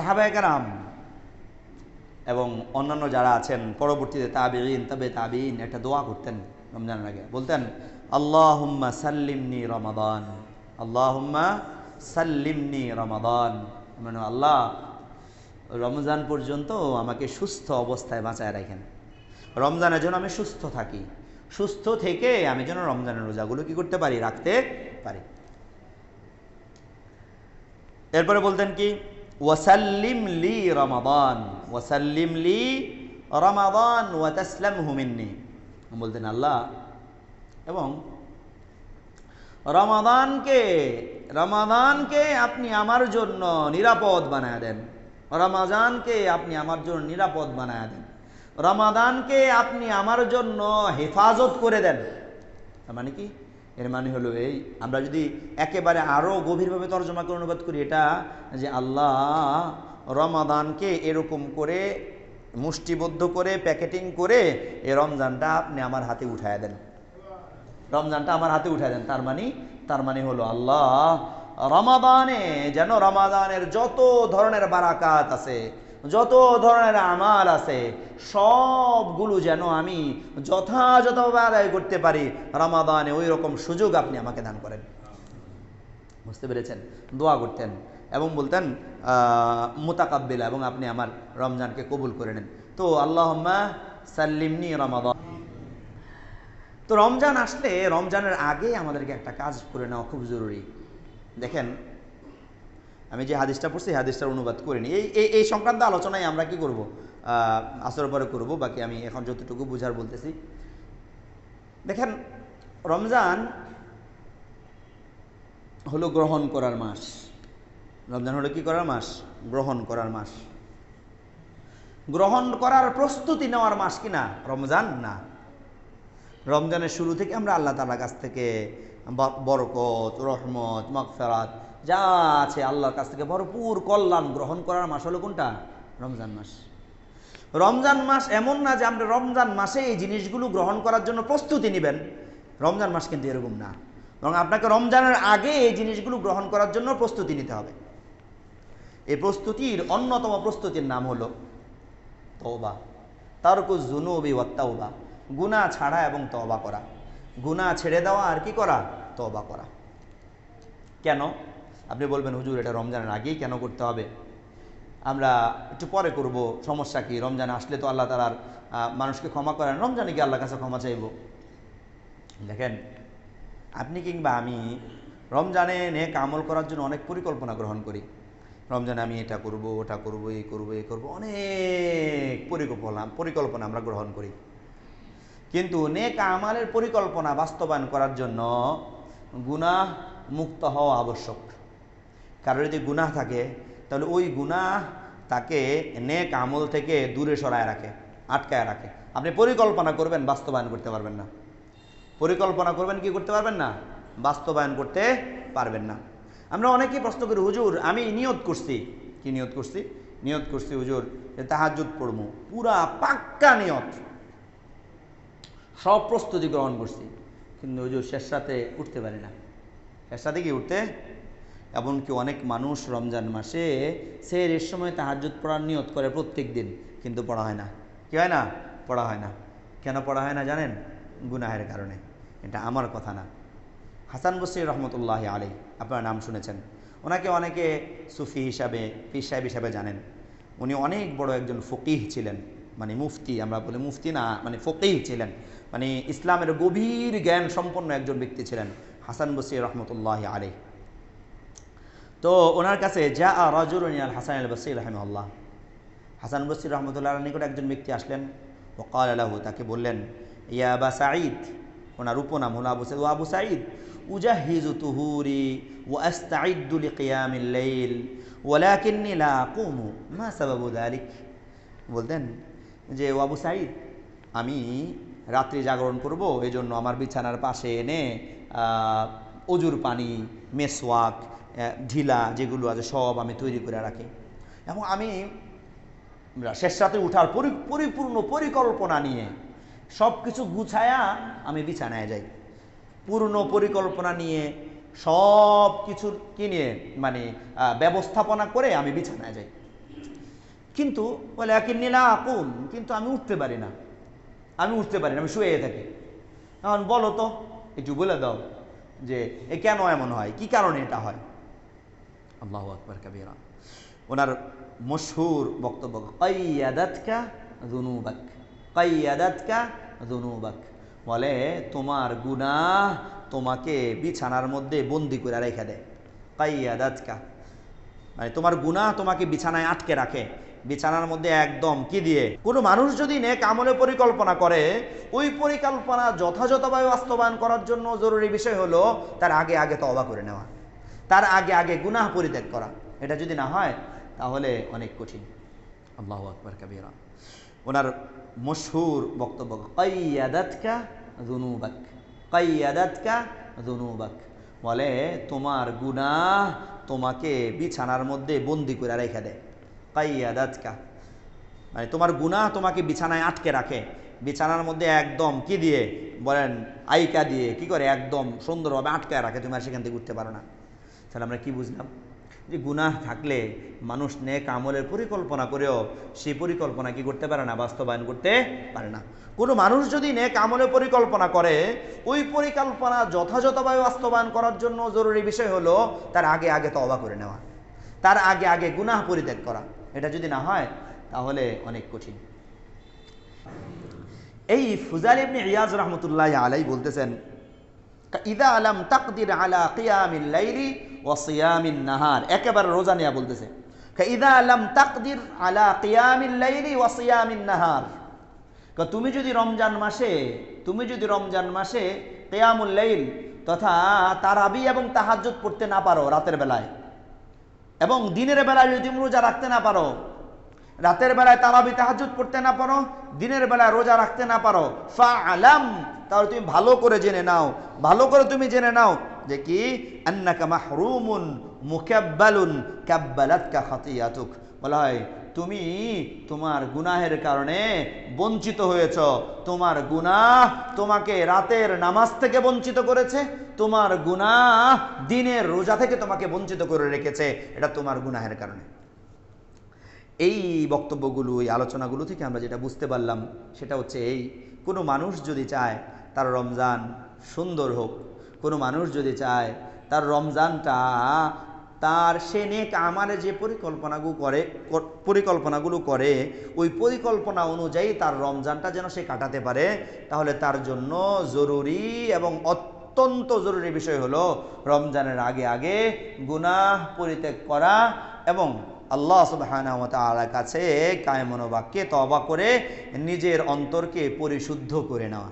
সাহাবায়কারাম এবং অন্যান্য যারা আছেন, পরবর্তীতে তাবিন তবে তাবিন একটা দোয়া করতেন রমজানের আগে। বলতেন আল্লাহ আল্লাহুম্মা সাল্লিমনি রমাদান। আল্লাহ আল্লাহুম্মা সাল্লিমনি রমাদান। মানে আল্লাহ রমজান পর্যন্ত আমাকে সুস্থ অবস্থায় বাঁচায় রাখেন। রমজানের জন্য আমি সুস্থ থাকি। সুস্থ থেকে আমি যেন রমজানের রোজাগুলো কি করতে পারি? রাখতে পারি। এরপরে বলতেন কি? ওয়াসাল্লিম লি রমাদান, ওয়াসাল্লিম লি রমাদান ওয়া তাসলাম হুমিন্নি বলতেন, আল্লাহ, এবং রমাদানকে রমাদানকে আপনি আমার জন্য নিরাপদ বানায় দেন। রমাদানকে আপনি আমার জন্য নিরাপদ বানায় দেন। রমাদানকে আপনি আমার জন্য হেফাজত করে দেন। মানে কি? এর মানে হলো এই, আমরা যদি একেবারে আরও গভীরভাবে তর্জমা করে অনুবাদ করি, এটা যে আল্লাহ রমাদানকে এরকম করে মুষ্টিবদ্ধ করে, প্যাকেটিং করে এই রমজানটা আপনি আমার হাতে উঠায় দেন। রমজানটা আমার হাতে উঠায় দেন, তার মানে তার মানে হলো আল্লাহ রমাদানে, যেন রমাদানের যত ধরনের বারাকাত আছে যত ধরনের আমার আছে, সবগুলো যেন আমি যথাযথভাবে আদায় করতে পারি। রমাদানে ওই রকম সুযোগ আপনি আমাকে দান করেন। বুঝতে পেরেছেন? দোয়া করতেন এবং বলতেন মোতাকাব্বিলা এবং আপনি আমার রমজানকে কবুল করে নেন। তো আল্লাহ সাল্লিমনি রমাদান। তো রমজান আসলে রমজানের আগে আমাদেরকে একটা কাজ করে নেওয়া খুব জরুরি। দেখেন আমি যে হাদিসটা পড়ছি হাদিসটার অনুবাদ করিনি এই এই এই সংক্রান্ত আলোচনায় আমরা কি করব? আসর পরে করব, বাকি আমি এখন যতটুকু বুঝার বলতেছি। দেখেন, রমজান হলো গ্রহণ করার মাস। রমজান হলো কি করার মাস? গ্রহণ করার মাস। গ্রহণ করার প্রস্তুতি নেওয়ার মাস কি না? রমজান না। রমজানের শুরু থেকে আমরা আল্লাহ তালার কাছ থেকে বরকত, রহমত মকফেরাত যা আছে আল্লাহর কাছ থেকে ভরপুর কল্যাণ গ্রহণ করার মাস হলো কোনটা? রমজান মাস। রমজান মাস এমন না যে আপনি রমজান মাসে এই জিনিসগুলো গ্রহণ করার জন্য প্রস্তুতি নেবেন। রমজান মাস কিন্তু এরকম না। এবং আপনাকে রমজানের আগে এই জিনিসগুলো গ্রহণ করার জন্য প্রস্তুতি নিতে হবে। এই প্রস্তুতির অন্যতম প্রস্তুতির নাম হলো তওবা। তারকু জুনুবি ওয়াত্তাওবা গুনাহ ছাড়া এবং তওবা করা। গুনাহ ছেড়ে দেওয়া আর কি করা? তওবা করা। কেন? আপনি বলবেন, হুজুর, এটা রমজানের আগেই কেন করতে হবে? আমরা একটু পরে করব, সমস্যা কি? রমজান আসলে তো আল্লাহ তালার মানুষকে ক্ষমা করেন। রমজানে কি আল্লাহর কাছে ক্ষমা চাইব। দেখেন, আপনি কিংবা আমি রমজানে নেক আমল করার জন্য অনেক পরিকল্পনা গ্রহণ করি। রমজানে আমি এটা করব, ওটা করব, এই করব এই করব, অনেক পরিকল্পনা পরিকল্পনা আমরা গ্রহণ করি। কিন্তু নেক আমালের পরিকল্পনা বাস্তবায়ন করার জন্য গুনাহ মুক্ত হওয়া আবশ্যক। কারোর যদি গুনাহ থাকে, তাহলে ওই গুনাহ তাকে নেক আমল থেকে দূরে সরায় রাখে, আটকায় রাখে। আপনি পরিকল্পনা করবেন, বাস্তবায়ন করতে পারবেন না। পরিকল্পনা করবেন, কি করতে পারবেন না? বাস্তবায়ন করতে পারবেন না। আমরা অনেকেই প্রশ্ন করি, হুজুর, আমি নিয়ত করছি। কি নিয়ত করছি? নিয়ত করছি, হুজুর যে তাহাজুদ পড়ব পুরা পাক্কা নিয়ত। সব প্রস্তুতি গ্রহণ করছি। কিন্তু হুজুর, শেষ রাতে উঠতে পারি না। শেষ রাতে কি উঠতে এমনকি অনেক মানুষ রমজান মাসে সে এর সময় তাহাজুদ পড়ার নিয়ত করে প্রত্যেক দিন, কিন্তু পড়া হয় না। কি হয় না? পড়া হয় না। কেন পড়া হয় না জানেন? গুনাহের কারণে। এটা আমার কথা না। হাসান বসির রহমতুল্লাহ আলী আপনার নাম শুনেছেন। ওনাকে অনেকে সুফি হিসাবে, পীর সাহেব হিসাবে জানেন। উনি অনেক বড় একজন ফকিহ ছিলেন। মানে মুফতি, আমরা বলি মুফতি না মানে ফকিহ ছিলেন। মানে ইসলামের গভীর জ্ঞান সম্পন্ন একজন ব্যক্তি ছিলেন হাসান বসির রহমতুল্লাহ আলী তো ওনার কাছে যা রাজুর আল হাসান আল বসির রহমল্লাহ হাসান বসির রহমতুল্লাহ নিকট একজন ব্যক্তি আসলেন ওকাল আলাহু তাকে বললেন, ইয়া আবা সাঈদ, ওনার উপনাম হলো আবু সাইদ ও আবু সাঈদ উজাহিজু তুহুরি ও আস্তাইদু লিকিয়ামিল লাইল, ওয়ালাকিন্নি লা আকুমু, মা সাবাবু যালিক বলতেন যে, ও আবু সাঈদ, আমি রাত্রি জাগরণ করব এই জন্য আমার বিছানার পাশে এনে অজুর পানি, মেসওয়াক ঢিলা যেগুলো আছে, সব আমি তৈরি করে রাখি। এবং আমি শেষ রাতে উঠার পরি, পরিপূর্ণ পরিকল্পনা নিয়ে সব কিছু গুছায়া আমি বিছানায় যাই। পূর্ণ পরিকল্পনা নিয়ে সব কিছুর কি নিয়ে মানে ব্যবস্থাপনা করে আমি বিছানায় যাই। কিন্তু বলে একই নীলা আকুম কিন্তু আমি উঠতে পারি না। আমি উঠতে পারি না, আমি শুয়ে থাকি। এখন বলো তো, একটু বলে দাও যে, এ কেন এমন হয়? কি কারণে এটা হয়? আল্লাহ আকবর কাবিরা। ওনার মশহুর বক্তব্য, কাইয়াদাতকা জুনুবাক কাইয়াদাতকা জুনুবাক বলে, তোমার গুনাহ তোমাকে বিছানার মধ্যে বন্দি করে রেখে দেয় কাইয়াদাতকা মানে তোমার গুনাহ তোমাকে বিছানায় আটকে রাখে। বিছানার মধ্যে একদম কি দিয়ে? কোনো মানুষ যদি নেক আমলে পরিকল্পনা করে, ওই পরিকল্পনা যথাযথভাবে বাস্তবায়ন করার জন্য জরুরি বিষয় হলো, তার আগে আগে তওবা করে নেওয়া। তার আগে আগে গুনাহ পরিত্যাগ করা। এটা যদি না হয়, তাহলে অনেক কঠিন। আল্লাহ আকবর কাবিরা। ওনার মশহুর বক্তব্য, কাইয়াদাতকা জুনুবাক কাইয়াদাতকা জুনুবাক বলে, তোমার গুনাহ তোমাকে বিছানার মধ্যে বন্দি করে রেখে দেয় কাইয়াদাতকা। মানে তোমার গুনাহ তোমাকে বিছানায় আটকে রাখে। বিছানার মধ্যে একদম কি দিয়ে? বলেন, আইকা দিয়ে, কি করে? একদম সুন্দরভাবে আটকে রাখে। তুমি আর সেখান থেকে উঠতে পারো না। তাহলে আমরা কি বুঝলাম? যে গুনাহ থাকলে মানুষ নেক আমলের পরিকল্পনা করেও সেই পরিকল্পনা কি করতে পারে না, বাস্তবায়ন করতে পারে না। কোনো মানুষ যদি নেক আমলের পরিকল্পনা করে, ওই পরিকল্পনা যথাযথভাবে বাস্তবায়ন করার জন্য জরুরি বিষয় হলো তার আগে আগে তওবা করে নেওয়া, তার আগে আগে গুনাহ পরিত্যাগ করা। এটা যদি না হয়, তাহলে অনেক কঠিন। এই ফুজাল ইবনে রিয়াজ রহমতুল্লাহ আলাই বলতেছেন, ইদা আলাম তাকদির আলা কিয়ামিল লাইলি ওয়া সিয়ামিন নাহার, একেবারে রোজা নিয়া বলতেছে। ইদা আলাম তাকদির আলা কিয়ামিল লাইলি ওয়া সিয়ামিন নাহার। তুমি যদি রমজান মাসে, তুমি যদি রমজান মাসে কিয়ামুল লাইল তথা তারাবি এবং তাহাজ্জুদ পড়তে না পারো রাতের বেলায়, এবং দিনের বেলায় যদি রোজা রাখতে না পারো, রাতের বেলায় তারাবি তাহাজুদ পড়তে না পারো, দিনের বেলায় রোজা রাখতে না পারো ফা আলাম তাহলে তুমি ভালো করে জেনে নাও, ভালো করে তুমি জেনে নাও যে কি? মাহরুমুন মুকাব্বালুন কাব্বালাতকা খাতিয়াতুক। বলা হয়, তুমি তোমার গুনাহের কারণে বঞ্চিত হয়েছ। তোমার গুনাহ তোমাকে রাতের নামাজ থেকে বঞ্চিত করেছে। তোমার গুনাহ দিনের রোজা থেকে তোমাকে বঞ্চিত করে রেখেছে। এটা তোমার গুনাহের কারণে। এই বক্তব্যগুলো, এই আলোচনাগুলো থেকে আমরা যেটা বুঝতে পারলাম, সেটা হচ্ছে এই, কোনো মানুষ যদি চায় তার রমজান সুন্দর হোক কোনো মানুষ যদি চায়, তার রমজানটা, তার সে নেক আমারে যে পরিকল্পনাগুলো করে পরিকল্পনাগুলো করে, ওই পরিকল্পনা অনুযায়ী তার রমজানটা যেন সে কাটাতে পারে, তাহলে তার জন্য জরুরি এবং অত্যন্ত জরুরি বিষয় হলো রমজানের আগে আগে গুনাহ পরিত্যাগ করা এবং আল্লাহ সুবাহর কাছে কায়মনোবাক্যে তবা করে নিজের অন্তরকে পরিশুদ্ধ করে নেওয়া।